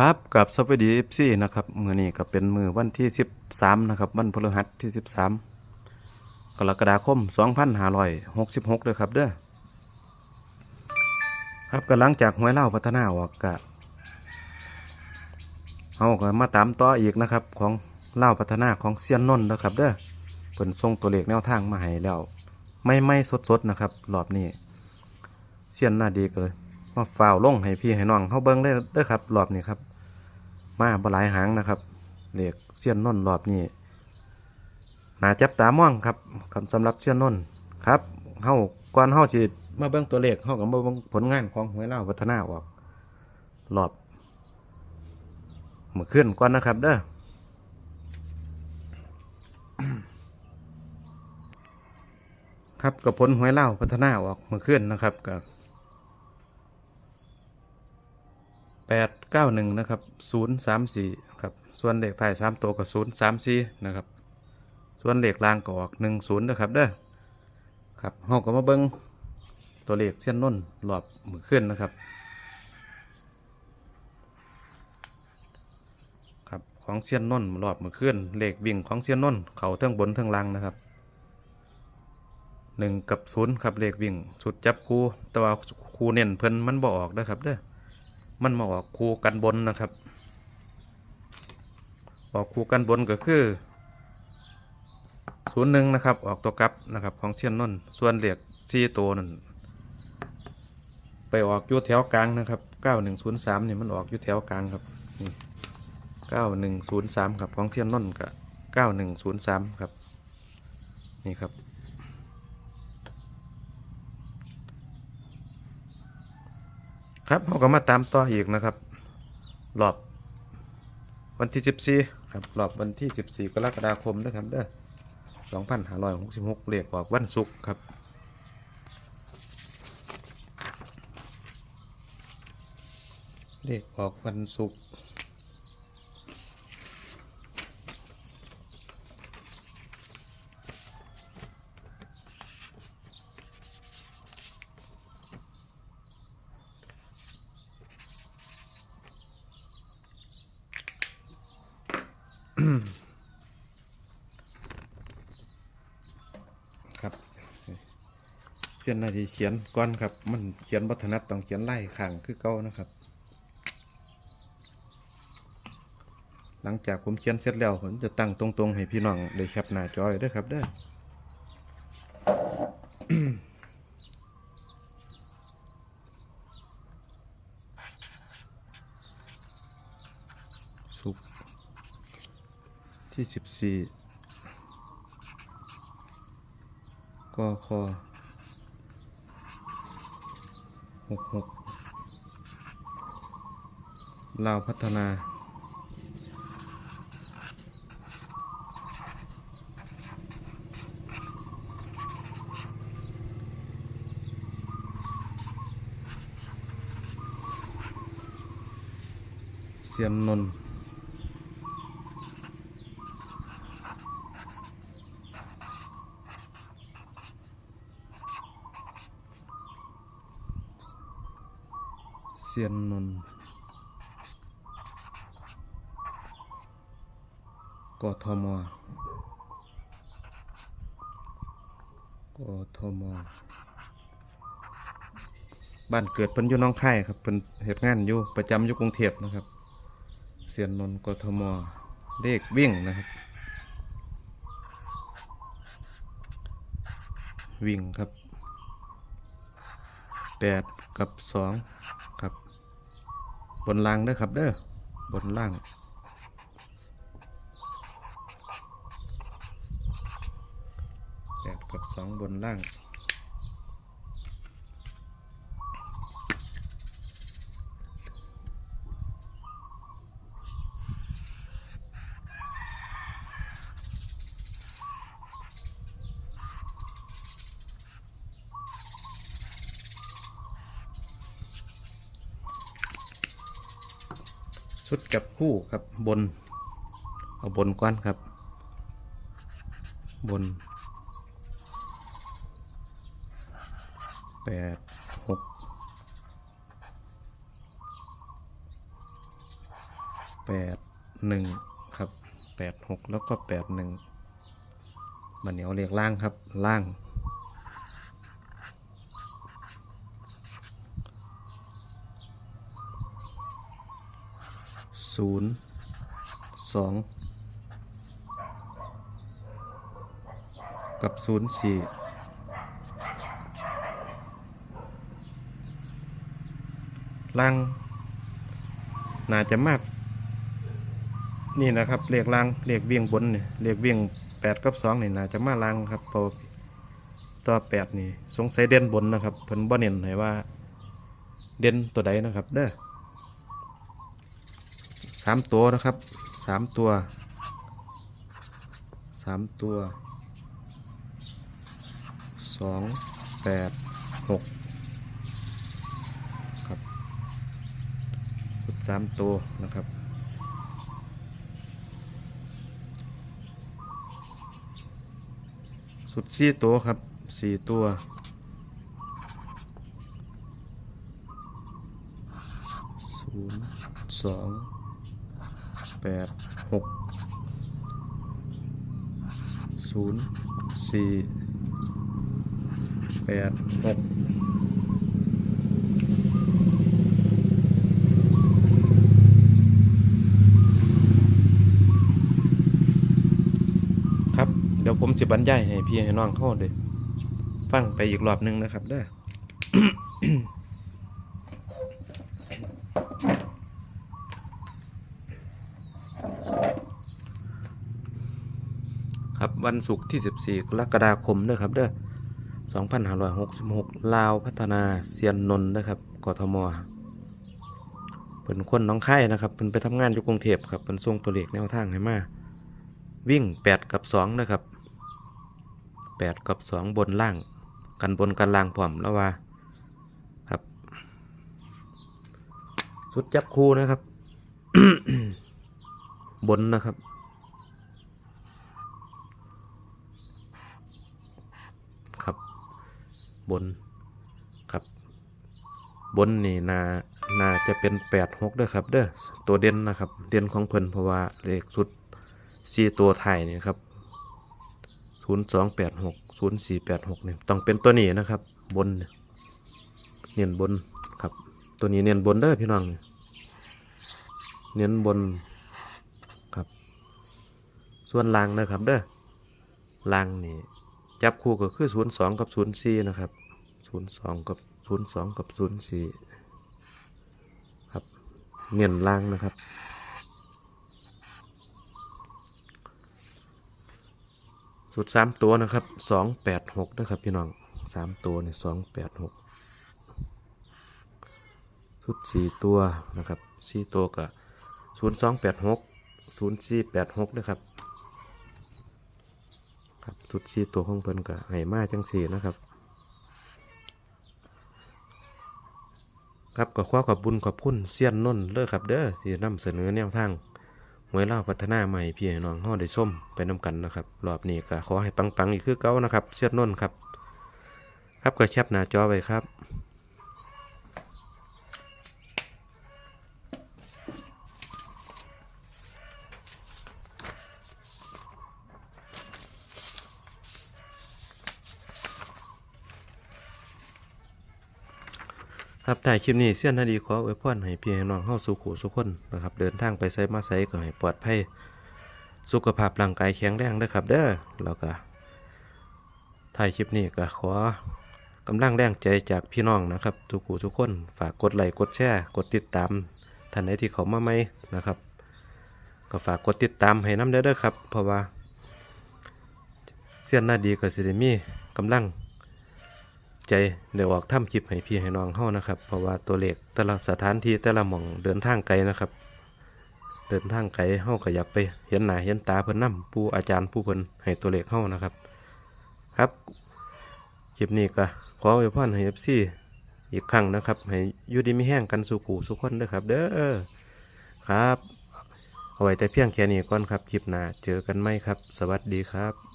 ครับกับสวัสดีเอฟซีนะครับมือนี้ก็เป็นมือวันที่ 13 นะครับ วันพฤหัสที่ 13 กรกฎาคม 2566เลยครับเด้อครับก็หลังจากหวยเล่าพัฒนาออกกะเอาก็มาตามต่ออีกนะครับ ของเล่าพัฒนาของเซียนนนท์นะครับ เด้อเพิ่นส่งตัวเลขแนวทางมาให้แล้ว ไม่ไม่สดๆนะครับรอบนี้เซียนหน้าดีเลยมาฝ่าวลงให้พี่ให้น้องเขาเบิ้งได้เด้อครับรอบนี้ครับ มาบหลายหางนะครับเหล็กเสี้ยนน้นรอบนี้น่าจับตามองครับคำสำหรับเสี้ยนน้นครับเฮาก่อนเฮาสิมาเบิ้งตัวเลขเฮากับมาเบิ้งผลงานของหวยเล่าวพัฒนาออกรอบเมื่อขึ้นก่อนนะครับ เด้อครับกับผลหวยเล่าพัฒนาออกเมื่อขึ้นนะครับกับ แปดเก้าหนึ่งนะครับศูนย์สามสี่ครับส่วนเหลขท้ายสามตัวก็ศูนย์สามสี่นะครับ ส่วนเหลขล่างก็ออกหนึ่งศูนย์นะครับเด้อครับเฮาก็มาเบิ้งตัวเลขเส้นน้นหลอบมือขึ้นนะครับ ครับของเสี้ยนน้นหลอบมือขึ้นเหลขวิ่งของเสี้ยนน้นเขาเทิงบนเทิงล่างนะครับหนึ่งกับศูนย์ครับเลขวิ่งสุดจับคู่แต่ว่าคู่เน้นเพิ่นมันบ่ออกนะครับเด้อ มันมาออกคู่กันบนนะครับ ออกคู่กันบนก็คือศูนย์หนึ่งนะครับ ออกตัวกลับนะครับ ของเชียนนนท์ส่วนเหลียกซีตัวนั่นไปออกอยู่แถวกลางนะครับเก้าหนึ่งศูนย์สามนี่มันออกอยู่แถวกลางครับนี่เก้าหนึ่งศูนย์สามครับของเชียนนนท์กับเก้าหนึ่งศูนย์สามครับ นี่ครับ ครับเราก็มาตามต่ออีกนะครับรอบวันที่ 14 ครับรอบวันที่ 14 กรกฎาคมนะครับเด้อ2566เรียกออกวันศุกร์ครับเรียกออกวันศุกร์ครับ เส้นนาทีเขียนก้อนครับ มันเขียนวัฒนัดต้องเขียนไล่ข้างคือเก้านะครับ หลังจากผมเขียนเสร็จแล้วผมจะตั้งตรงๆ ให้พี่น้องได้แคปหน้าจอยด้วยครับเด้อสุกที่สิบสี่กค หกหกลาพัฒนา เสียมนนท์ เสียนนนท์กทมกทมบ้านเกิดเพิ่นอยู่น้องค่ครับเพิ่นเหตุงานอยู่ประจำอยู่กรุงเทพนะครับ เสียนนนท์กทมเลขวิ่งนะครับ วิ่งครับแปดกับสอง บนล่างเด้อครับเด้อบนล่าง แปดกับสองบนล่าง ชุดกับคู่ครับบน เอาบนก้อนครับ บนแปดหกแปดหนึ่งครับแปดหกแล้วก็แปดหนึ่งมันเหนียวเรียกล่างครับล่าง ศูนย์สองกับศูนย์สี่ล่างน่าจะมาก นี่นะครับเรียกล่างเรียกเวียงบนเนี่ยเรียกเวียงแปดกับสองนี่น่าจะมาล่างครับพอตัวแปดนี่ สงสัยเด่นบนนะครับเพิ่นบ่เน้นให้ว่า เด่นตัวใดนะครับ เด้อ สามตัวนะครับสามตัวสามตัวสองแปดหกครับสุดสามตัวนะครับสุดสี่ตัวครับสี่ตัว ศูนย์สอง แปดหกศูนย์สี่แปดหกครับเดี๋ยวผมจะบรรยายให้พี่ให้น้องเข้าเลยฟังไปอีกรอบหนึงนะครับเด้อ ครับวันศุกร์ที่ 14 กรกฎาคมเด้อครับเด้อ2566 ลาวพัฒนาเซียนนนท์นะครับกทมเป็นคนน้องค่นะครับเป็นไปทำงานอยู่กรุงเทพครับเป็นส่งตัวเลขแนวทางให้มาวิ่ง 8 กับ 2 นะครับ 8 กับ 2 บนล่าง กันบนกันล่างพร้อมแล้วว่าครับ สุดจับคู่นะครับ บนนะครับ บนครับ บนนี่นานาจะเป็นแปดหกด้วยครับเด้อตัวเด่นนะครับ เด่นของเพิ่นเพราะว่าเลขสุดสี่ตัวไทายนี่ครับศูนย์สองแปดหกศูนย์สี่แปดหกเนี่ยต้องเป็นตัวนี้นะครับ บนเนียนบนครับ ตัวนี้เน้นบนเด้อพี่น้องเน้นบนครับ ส่วนล่างนะครับเด้อล่างนี่ จับคู่ก็คือ 0 2 กับ 0 4 นะครับ 0 2 กับ 0 2 กับ 0 4 ครับเนียนล่างนะครับ สุด 3 ตัวนะครับ 2 8 6 นะครับพี่น้อง 3 ตัวนี่2 8 6 สุด 4 ตัวนะครับ 4 ตัวก็0 2 8 6 0 4 8 6 นะครับ สุดชีตัวของเพิ่นก็ให้มาจังสี่นะครับ ครับก็ขอขอบบุญขอบคุณเซียนน้นเลิกครับเด้อที่นำเสนอแนวทางหวยเล่าพัฒนาใหม่พี่ให้น้องห่อได้ส้มไปนํกันนะครับรอบนี้ก็ขอให้ปังๆอีกคือเก่านะครับ เซียนน้นครับ ครับก็แคปหน้าจอไว้ครับ ครับถ่ายคลิปนี้เสี้ยนนาดีขออวยพรให้พี่ให้น้องเฮาสู่ขู่สุขคนนะครับ เดินทางไปไสมาไสก็ให้ปลอดภัยสุขภาพร่างกายแข็งแรงเด้อครับ เด้อแล้วก็ถ่ายคลิปนี้ก็ขอกำลังแรงใจจากพี่น้องนะครับ ทุกขู่ทุกคนฝากกดไลค์กดแชร์กดติดตามท่านใดที่เขามาใหม่นะครับ ก็ฝากกดติดตามให้น้ำเด้อเด้อครับ เพราะว่าเสี้ยนนาดีก็สิได้มีกำลัง ใจเดี๋ยวออกทำคลิปให้พี่ให้น้องเฮานะครับ เพราะว่าตัวเลขแต่ละสถานที่แต่ละหม่องเดินทางไกลนะครับ เดินทางไกลเฮาก็อยากไปเห็นหน้าเห็นตาเพิ่นนํผู้อาจารย์ผู้เพิ่นให้ตัวเลขเฮานะครับ ครับคลิปนี้ก็ขออวยพรให้ FC อีกครั้งนะครับ ให้อยู่ดีมีแห้งกันสู่ขู่สุขคนด้อครับ เด้อครับ เอาไว้แต่เพียงแค่นี้ก่อนครับ คลิปหน้าเจอกันไหมครับ สวัสดีครับ